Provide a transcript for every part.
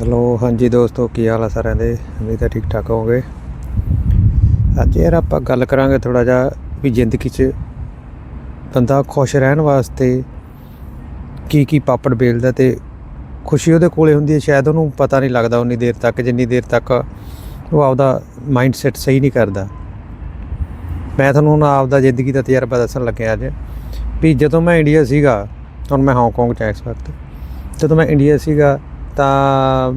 Hello, ਹਾਂਜੀ ਦੋਸਤੋ, ਕੀ ਹਾਲ ਆ ਸਾਰਿਆਂ ਦੇ? ਉਮੀਦ ਹੈ ਠੀਕ ਠਾਕ ਹੋਵੋਗੇ। ਅੱਜ ਯਾਰ ਆਪਾਂ ਗੱਲ ਕਰਾਂਗੇ ਥੋੜਾ ਜਿਹਾ ਵੀ ਜ਼ਿੰਦਗੀ 'ਚ ਬੰਦਾ ਖੁਸ਼ ਰਹਿਣ ਵਾਸਤੇ ਕੀ ਕੀ ਪਾਪੜ ਬੇਲਦਾ ਤੇ ਖੁਸ਼ੀ ਉਹਦੇ ਕੋਲੇ ਹੁੰਦੀ ਹੈ, ਸ਼ਾਇਦ ਉਹਨੂੰ ਪਤਾ ਨਹੀਂ ਲੱਗਦਾ ਉਨੀ ਦੇਰ ਤੱਕ, ਜਿੰਨੀ ਦੇਰ ਤੱਕ ਉਹ ਆਪਦਾ ਮਾਈਂਡ ਸੈਟ ਸਹੀ ਨਹੀਂ ਕਰਦਾ। ਮੈਂ ਤੁਹਾਨੂੰ ਹੁਣ ਆਪਦਾ ਜ਼ਿੰਦਗੀ ਦਾ ਤਜਰਬਾ ਦੱਸਣ ਲੱਗਿਆ ਅੱਜ ਵੀ ਜਦੋਂ ਮੈਂ ਇੰਡੀਆ ਸੀਗਾ, ਹੁਣ ਮੈਂ ਹਾਂਗਕਾਂਗ 'ਚ ਹਾਂ ਇਸ ਵਕਤ, ਜਦੋਂ ਮੈਂ ਇੰਡੀਆ ਸੀਗਾ ਤਾਂ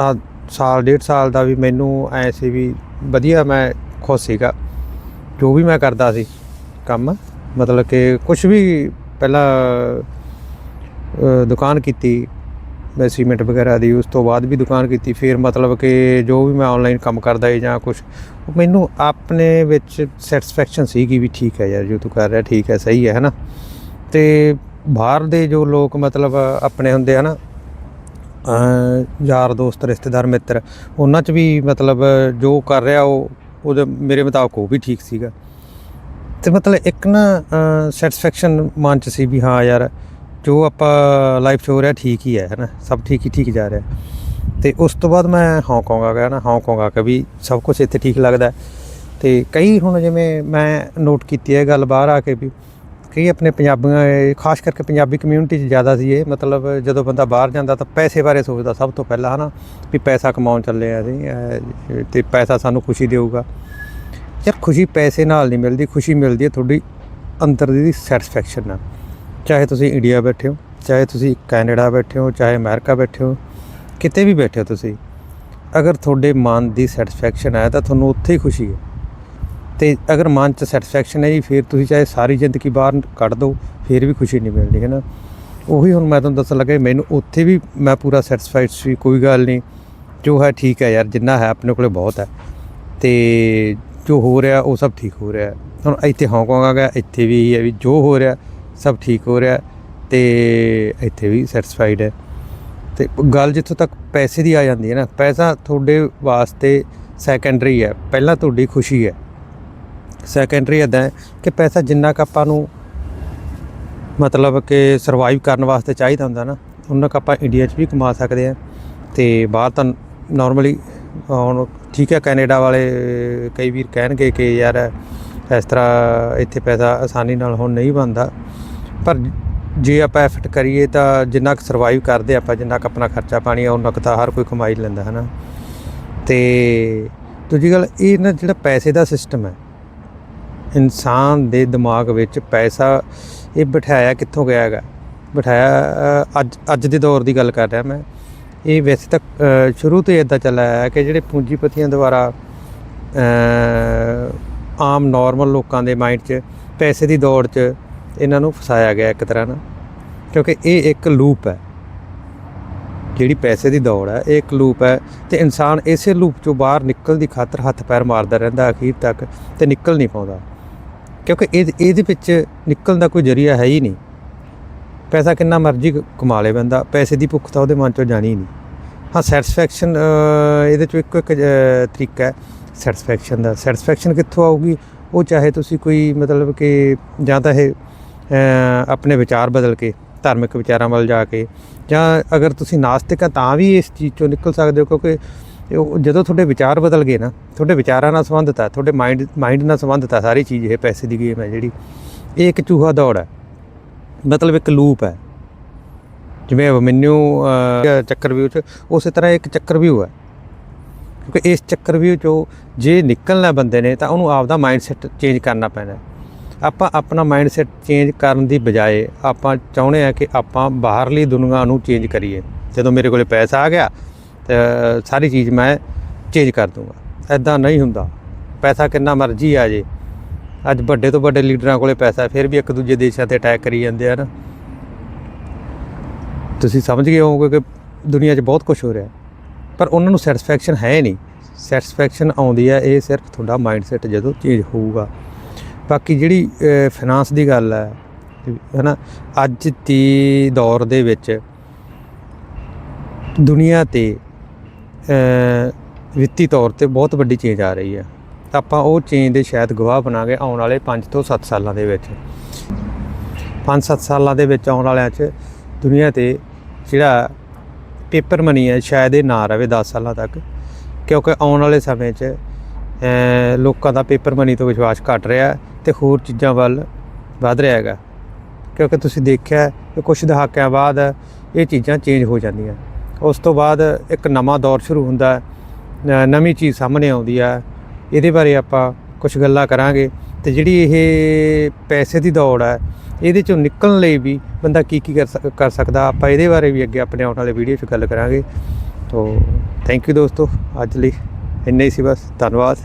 ਆ ਸਾਲ ਡੇਢ ਸਾਲ ਦਾ ਵੀ ਮੈਨੂੰ ਐ ਸੀ ਵੀ ਵਧੀਆ ਮੈਂ ਖੁਸ਼ ਸੀਗਾ ਜੋ ਵੀ ਮੈਂ ਕਰਦਾ ਸੀ ਕੰਮ। ਮਤਲਬ ਕਿ ਕੁਝ ਵੀ ਪਹਿਲਾਂ ਦੁਕਾਨ ਕੀਤੀ ਮੈਂ ਸੀਮੈਂਟ ਵਗੈਰਾ ਦੀ ਉਸ ਤੋਂ ਬਾਅਦ ਵੀ ਦੁਕਾਨ ਕੀਤੀ ਫਿਰ ਮਤਲਬ ਕਿ ਜੋ ਵੀ ਮੈਂ ਆਨਲਾਈਨ ਕੰਮ ਕਰਦਾ ਸੀ ਜਾਂ ਕੁਝ ਮੈਨੂੰ ਆਪਣੇ ਵਿੱਚ ਸੈਟੀਸਫੈਕਸ਼ਨ ਸੀਗੀ ਵੀ ਠੀਕ ਹੈ ਯਾਰ ਜੋ ਤੂੰ ਕਰ ਰਿਹਾ ਠੀਕ ਹੈ ਸਹੀ ਹੈ ਹਨਾ। ਤੇ ਬਾਹਰ ਦੇ ਜੋ ਲੋਕ ਮਤਲਬ ਆਪਣੇ ਹੁੰਦੇ ਹਨ ਅ, ਯਾਰ, ਦੋਸਤ, ਰਿਸ਼ਤੇਦਾਰ, ਮਿੱਤਰ, ਉਹਨਾਂ 'ਚ ਵੀ ਮਤਲਬ ਜੋ ਕਰ ਰਿਹਾ ਉਹ, ਉਹਦੇ ਮੇਰੇ ਮੁਤਾਬਕ ਉਹ ਵੀ ਠੀਕ ਸੀਗਾ। ਤੇ ਮਤਲਬ ਇੱਕ ਨਾ ਸੈਟੀਸਫੈਕਸ਼ਨ ਮਨ 'ਚ ਸੀ ਵੀ ਹਾਂ ਯਾਰ, ਜੋ ਆਪਾਂ ਲਾਈਫ 'ਚ ਹੋ ਰਿਹਾ ਠੀਕ ਹੀ ਹੈ ਹੈ ਨਾ ਸਭ ਠੀਕ ਹੀ ਠੀਕ ਜਾ ਰਿਹਾ। ਤੇ ਉਸ ਤੋਂ ਬਾਅਦ ਮੈਂ ਹਾਂਗਕਾਂਗ ਆ ਗਿਆ ਨਾ ਹਾਂਗਕਾਂਗ ਆ ਕੇ ਵੀ ਸਭ ਕੁਝ ਇੱਥੇ ਠੀਕ ਲੱਗਦਾ। ਹੈ। ਤੇ ਕਈ ਹੁਣ ਜਿਵੇਂ ਮੈਂ ਨੋਟ ਕੀਤੀ ਹੈ ਗੱਲ ਬਾਹਰ ਆ ਕੇ ਵੀ ਕਈ ਆਪਣੇ ਪੰਜਾਬੀਆਂ ਖਾਸ ਕਰਕੇ ਪੰਜਾਬੀ ਕਮਿਊਨਿਟੀ 'ਚ ਜ਼ਿਆਦਾ ਸੀ ਇਹ। ਮਤਲਬ ਜਦੋਂ ਬੰਦਾ ਬਾਹਰ ਜਾਂਦਾ ਤਾਂ ਪੈਸੇ ਬਾਰੇ ਸੋਚਦਾ ਸਭ ਤੋਂ ਪਹਿਲਾਂ ਹਨਾ ਵੀ ਪੈਸਾ ਕਮਾਉਣ ਚੱਲੇ ਆ ਅਸੀਂ ਅਹ, ਤੇ ਪੈਸਾ ਸਾਨੂੰ ਖੁਸ਼ੀ ਦੇਊਗਾ। ਯਾਰ ਖੁਸ਼ੀ ਪੈਸੇ ਨਾਲ ਨਹੀਂ ਮਿਲਦੀ ਖੁਸ਼ੀ ਮਿਲਦੀ ਹੈ ਤੁਹਾਡੀ ਅੰਦਰ ਦੀ ਸੈਟੀਸਫੈਕਸ਼ਨ ਨਾਲ। ਚਾਹੇ ਤੁਸੀਂ ਇੰਡੀਆ ਬੈਠੇ ਹੋ ਚਾਹੇ ਤੁਸੀਂ ਕੈਨੇਡਾ ਬੈਠੇ ਹੋ ਚਾਹੇ ਅਮਰੀਕਾ ਬੈਠੇ ਹੋ ਕਿਤੇ ਵੀ ਬੈਠੇ ਹੋ ਤੁਸੀਂ ਅਗਰ ਤੁਹਾਡੇ ਮਨ ਦੀ ਸੈਟੀਸਫੈਕਸ਼ਨ ਹੈ ਤਾਂ ਤੁਹਾਨੂੰ ਉੱਥੇ ਹੀ ਖੁਸ਼ੀ ਹੈ। ਤੇ ਅਗਰ ਮਨ 'ਚ ਸੈਟੀਸਫੈਕਸ਼ਨ ਹੈ ਜੀ, ਫਿਰ ਤੁਸੀਂ ਚਾਹੇ ਸਾਰੀ ਜ਼ਿੰਦਗੀ ਬਾਹਰ ਕੱਢ ਦਿਓ, ਫਿਰ ਵੀ ਖੁਸ਼ੀ ਨਹੀਂ ਮਿਲਦੀ, ਹੈ ਨਾ? ਉਹੀ ਹੁਣ ਮੈਂ ਤੁਹਾਨੂੰ ਦੱਸਣ ਲੱਗਾ, ਮੈਨੂੰ ਉੱਥੇ ਵੀ ਮੈਂ ਪੂਰਾ ਸੈਟੀਸਫਾਈਡ ਸੀ, ਕੋਈ ਗੱਲ ਨਹੀਂ। ਜੋ ਹੈ ਠੀਕ ਹੈ ਯਾਰ, ਜਿੰਨਾ ਹੈ ਆਪਣੇ ਕੋਲੇ ਬਹੁਤ ਹੈ। ਤੇ ਜੋ ਹੋ ਰਿਹਾ, ਉਹ ਸਭ ਠੀਕ ਹੋ ਰਿਹਾ ਹੁਣ ਇੱਥੇ ਹਾਂਗਕਾਂਗ ਆ ਗਿਆ, ਇੱਥੇ ਵੀ ਇਹ ਹੈ ਵੀ ਜੋ ਹੋ ਰਿਹਾ, ਸਭ ਠੀਕ ਹੋ ਰਿਹਾ ਤੇ ਇੱਥੇ ਵੀ ਸੈਟੀਸਫਾਈਡ ਹੈ। ਤੇ ਗੱਲ ਜਿੱਥੋਂ ਤੱਕ ਪੈਸੇ ਦੀ ਆ ਜਾਂਦੀ ਹੈ ਨਾ, ਪੈਸਾ ਤੁਹਾਡੇ ਵਾਸਤੇ ਸੈਕੰਡਰੀ ਹੈ, ਪਹਿਲਾਂ ਤੁਹਾਡੀ ਖੁਸ਼ੀ ਹੈ। ਸੈਕੰਡਰੀ ਇਦਾਂ ਹੈ ਕਿ ਪੈਸਾ ਜਿੰਨਾ ਕੁ ਆਪਾਂ ਨੂੰ ਮਤਲਬ ਕਿ ਸਰਵਾਈਵ ਕਰਨ ਵਾਸਤੇ ਚਾਹੀਦਾ ਹੁੰਦਾ ਨਾ ਉਹਨਾਂ ਕੁ ਆਪਾਂ ਇੰਡੀਆ 'ਚ ਵੀ ਕਮਾ ਸਕਦੇ ਆ ਤੇ ਬਾਹਰ ਤਾਂ ਨਾਰਮਲੀ ਹੁਣ ਠੀਕ ਹੈ ਕੈਨੇਡਾ ਵਾਲੇ ਕਈ ਵੀਰ ਕਹਿਣਗੇ ਕਿ ਯਾਰ ਇਸ ਤਰ੍ਹਾਂ ਇੱਥੇ ਪੈਸਾ ਆਸਾਨੀ ਨਾਲ ਹੁਣ ਨਹੀਂ ਬਣਦਾ, ਪਰ ਜੇ ਆਪਾਂ ਐਫਰਟ ਕਰੀਏ ਤਾਂ ਜਿੰਨਾ ਕੁ ਸਰਵਾਈਵ ਕਰਦੇ ਆਪਾਂ, ਜਿੰਨਾ ਕੁ ਆਪਣਾ ਖਰਚਾ ਪਾਣੀ ਆ ਉਹਨਾਂ ਕੁ ਤਾਂ ਹਰ ਕੋਈ ਕਮਾਈ ਲੈਂਦਾ ਹੈ ਨਾ ਤੇ ਦੂਜੀ ਗੱਲ, ਇਹ ਨਾ ਜਿਹੜਾ ਪੈਸੇ ਦਾ ਸਿਸਟਮ ਹੈ ਇਨਸਾਨ ਦੇ ਦਿਮਾਗ ਵਿੱਚ ਪੈਸਾ, ਇਹ ਬਿਠਾਇਆ ਕਿੱਥੋਂ ਗਿਆ ਹੈਗਾ? ਬਿਠਾਇਆ ਅੱਜ ਅੱਜ ਦੇ ਦੌਰ ਦੀ ਗੱਲ ਕਰ ਰਿਹਾ ਮੈਂ। ਇਹ ਵੈਸੇ ਤਾਂ ਸ਼ੁਰੂ ਤੋਂ ਇਦਾਂ ਚੱਲਿਆ ਹੈ ਕਿ ਜਿਹੜੇ ਪੂੰਜੀਪਤੀਆਂ ਦੁਆਰਾ ਆਮ ਨਾਰਮਲ ਲੋਕਾਂ ਦੇ ਮਾਈਂਡ 'ਚ, ਪੈਸੇ ਦੀ ਦੌੜ 'ਚ ਇਹਨਾਂ ਨੂੰ ਫਸਾਇਆ ਗਿਆ ਇੱਕ ਤਰ੍ਹਾਂ ਨਾਲ। ਕਿਉਂਕਿ ਇਹ ਇੱਕ ਲੂਪ ਹੈ। ਜਿਹੜੀ ਪੈਸੇ ਦੀ ਦੌੜ ਹੈ, ਇਹ ਇੱਕ ਲੂਪ ਹੈ ਤੇ ਇਨਸਾਨ ਇਸੇ ਲੂਪ ਚੋਂ ਬਾਹਰ ਨਿਕਲਣ ਦੀ ਖਾਤਰ ਹੱਥ ਪੈਰ ਮਾਰਦਾ ਰਹਿੰਦਾ ਅਖੀਰ ਤੱਕ ਤੇ ਨਿਕਲ ਨਹੀਂ ਪਾਉਂਦਾ। ਕਿਉਂਕਿ ਇਹ ਇਹਦੇ ਵਿੱਚ ਨਿਕਲਣ ਦਾ ਕੋਈ ਜਰੀਆ ਹੈ ਹੀ ਨਹੀਂ। ਪੈਸਾ ਕਿੰਨਾ ਮਰਜ਼ੀ ਕਮਾ ਲੇ ਬੰਦਾ, ਪੈਸੇ ਦੀ ਭੁੱਖ ਤਾਂ ਉਹਦੇ ਮਨ ਚੋਂ ਜਾਣੀ ਨਹੀਂ। ਹਾਂ ਸੈਟੀਸਫੈਕਸ਼ਨ ਇਹਦੇ ਚੋਂ ਇੱਕੋ ਇੱਕ ਤਰੀਕਾ ਹੈ ਸੈਟੀਸਫੈਕਸ਼ਨ ਦਾ। ਸੈਟੀਸਫੈਕਸ਼ਨ ਕਿੱਥੋਂ ਆਊਗੀ? ਉਹ ਚਾਹੇ ਤੁਸੀਂ ਕੋਈ ਮਤਲਬ ਕਿ ਜਾਂ ਤਾਂ ਇਹ ਆਪਣੇ ਵਿਚਾਰ ਬਦਲ ਕੇ, ਧਾਰਮਿਕ ਵਿਚਾਰਾਂ ਵੱਲ ਜਾ ਕੇ, ਜਾਂ ਅਗਰ ਤੁਸੀਂ ਨਾਸਤਿਕ ਆ ਤਾਂ ਵੀ ਇਸ ਚੀਜ਼ ਚੋਂ ਨਿਕਲ ਸਕਦੇ ਹੋ, ਕਿਉਂਕਿ ਜਦੋਂ ਤੁਹਾਡੇ ਵਿਚਾਰ ਬਦਲ ਗਏ ਨਾ ਤੁਹਾਡੇ ਵਿਚਾਰਾਂ ਨਾਲ ਸੰਬੰਧਿਤ ਹੈ ਤੁਹਾਡੇ ਮਾਈਂਡ ਮਾਈਂਡ ਨਾਲ ਸੰਬੰਧਿਤ ਹੈ ਸਾਰੀ ਚੀਜ਼ ਇਹ ਪੈਸੇ ਦੀ ਗੇਮ ਹੈ ਜਿਹੜੀ। ਇਹ ਇੱਕ ਚੂਹਾ ਦੌੜ ਹੈ। ਮਤਲਬ ਇੱਕ ਲੂਪ ਹੈ। ਜਿਵੇਂ ਮੈਨੂੰ ਚੱਕਰਵਿਊ ਚ ਉਸੇ ਤਰ੍ਹਾਂ ਇੱਕ ਚੱਕਰ ਵਿਊ ਹੈ। ਕਿਉਂਕਿ ਇਸ ਚੱਕਰ ਵਿਊ ਚੋਂ ਜੇ ਨਿਕਲਣਾ ਬੰਦੇ ਨੇ ਤਾਂ ਉਹਨੂੰ ਆਪਦਾ ਮਾਈਂਡ ਸੈਟ ਚੇਂਜ ਕਰਨਾ ਪੈਣਾ। ਆਪਾਂ ਆਪਣਾ ਮਾਈਂਡ ਸੈਟ ਚੇਂਜ ਕਰਨ ਦੀ ਬਜਾਏ ਆਪਾਂ ਚਾਹੁੰਦੇ ਆ ਕਿ ਆਪਾਂ ਬਾਹਰਲੀ ਦੁਨੀਆ ਨੂੰ ਚੇਂਜ ਕਰੀਏ। ਜਦੋਂ ਮੇਰੇ ਕੋਲੇ ਪੈਸਾ ਆ ਗਿਆ, ਤੇ ਸਾਰੀ ਚੀਜ਼ ਮੈਂ ਚੇਂਜ ਕਰ ਦੂੰਗਾ। ਐਦਾਂ ਨਹੀਂ ਹੁੰਦਾ। ਪੈਸਾ ਕਿੰਨਾ ਮਰਜ਼ੀ ਆ ਜੇ। ਅੱਜ ਵੱਡੇ ਤੋਂ ਵੱਡੇ ਲੀਡਰਾਂ ਕੋਲੇ ਪੈਸਾ ਫਿਰ ਵੀ ਇੱਕ ਦੂਜੇ ਦੇਸ਼ਾਂ ਤੇ ਅਟੈਕ ਕਰੀ ਜਾਂਦੇ ਆ ਨਾ। ਤੁਸੀਂ ਸਮਝ ਗਏ ਹੋਵੋਗੇ ਕਿ ਦੁਨੀਆ 'ਚ ਬਹੁਤ ਕੁਝ ਹੋ ਰਿਹਾ। ਪਰ ਉਹਨਾਂ ਨੂੰ ਸੈਟੀਸਫੈਕਸ਼ਨ ਹੈ ਨਹੀਂ। ਸੈਟੀਸਫੈਕਸ਼ਨ ਆਉਂਦੀ ਹੈ ਇਹ ਸਿਰਫ ਤੁਹਾਡਾ ਮਾਈਂਡਸੈਟ ਜਦੋਂ ਚੇਂਜ ਹੋਊਗਾ। ਬਾਕੀ ਜਿਹੜੀ ਫਾਈਨਾਂਸ ਦੀ ਗੱਲ ਹੈ ਹੈਨਾ, ਅੱਜ ਦੀ ਦੌਰ ਦੇ ਵਿੱਚ ਦੁਨੀਆ ਤੇ ਵਿੱਤੀ ਤੌਰ ਤੇ ਬਹੁਤ ਵੱਡੀ ਚੇਂਜ ਆ ਰਹੀ ਹੈ। ਤਾਂ ਆਪਾਂ ਉਹ ਚੇਂਜ ਦੇ ਸ਼ਾਇਦ ਗਵਾਹ ਬਣਾਂਗੇ ਆਉਣ ਵਾਲੇ 5 ਤੋਂ 7 ਸਾਲਾਂ ਦੇ ਵਿੱਚ। 5-7 ਸਾਲਾਂ ਦੇ ਵਿੱਚ ਆਉਣ ਵਾਲਿਆਂ 'ਚ ਦੁਨੀਆ ਤੇ ਜਿਹੜਾ ਪੇਪਰ ਮਨੀ ਹੈ, ਸ਼ਾਇਦ ਇਹ ਨਾ ਰਵੇ 10 ਸਾਲਾਂ ਤੱਕ। ਕਿਉਂਕਿ ਆਉਣ ਵਾਲੇ ਸਮੇਂ 'ਚ ਲੋਕਾਂ ਦਾ ਪੇਪਰ ਮਨੀ ਤੋਂ ਵਿਸ਼ਵਾਸ ਘਟ ਰਿਹਾ ਹੈ ਤੇ ਹੋਰ ਚੀਜ਼ਾਂ ਵੱਲ ਵਧ ਰਿਹਾ ਹੈਗਾ। ਕਿਉਂਕਿ ਤੁਸੀਂ ਦੇਖਿਆ ਕਿ ਕੁਝ ਦਹਾਕਿਆਂ ਬਾਅਦ ਇਹ ਚੀਜ਼ਾਂ ਚੇਂਜ ਹੋ ਜਾਂਦੀਆਂ। ਉਸ ਤੋਂ ਬਾਅਦ ਇੱਕ ਨਵਾਂ ਦੌਰ ਸ਼ੁਰੂ ਹੁੰਦਾ ਹੈ। ਨਵੀਂ ਚੀਜ਼ ਸਾਹਮਣੇ ਆਉਂਦੀ ਆ, ਇਹਦੇ ਬਾਰੇ ਆਪਾਂ ਕੁਝ ਗੱਲਾਂ ਕਰਾਂਗੇ। ਤੇ ਜਿਹੜੀ ਇਹ ਪੈਸੇ ਦੀ ਦੌੜ ਹੈ ਇਹਦੇ ਚੋਂ ਨਿਕਲਣ ਲਈ ਵੀ ਬੰਦਾ ਕੀ ਕੀ ਕਰ ਸਕ- ਕਰ ਸਕਦਾ, ਆਪਾਂ ਇਹਦੇ ਬਾਰੇ ਵੀ ਅੱਗੇ ਆਪਣੇ ਆਉਣ ਵਾਲੇ ਵੀਡੀਓ 'ਚ ਗੱਲ ਕਰਾਂਗੇ। ਤੋ ਥੈਂਕ ਯੂ ਦੋਸਤੋ, ਅੱਜ ਲਈ ਇੰਨਾ ਹੀ ਸੀ ਬਸ, ਧੰਨਵਾਦ।